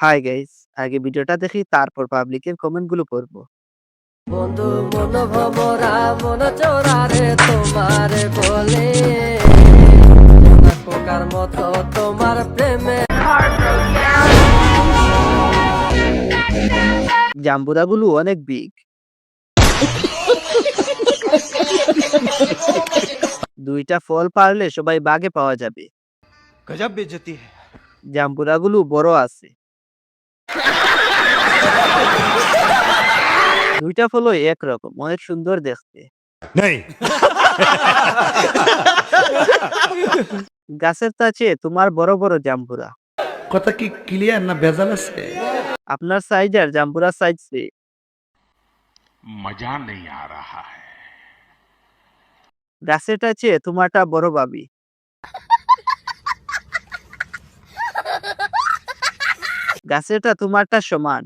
Hi guys আগে ভিডিওটা দেখি তারপর পাবলিকের কমেন্টগুলো পড়ব। বন্ধু মন ভমরা মন চোরা রে তোমার বলে। পোকার মতো তোমার প্রেমে। জাম্বুরা গুলো অনেক বিগ দুইটা ফল পারলে সবাই বাগে পাওয়া যাবে। গজব বেজতি জাম্বুরা গুলো বড় আছে। দুইটা ফলো একরকম অনেক সুন্দর দেখতে। নেই। গাছের তাছে তোমার বড় বড় জাম্বুরা। কথা কি ক্লিয়ার না ভেজাল আছে? আপনার সাইজ আর জাম্বুরা সাইজ সে মজা নেই আ রাহা হ্যায়। গাছের কাছে তোমারটা বড় ভাবি। গাছেরটা তোমারটা সমান।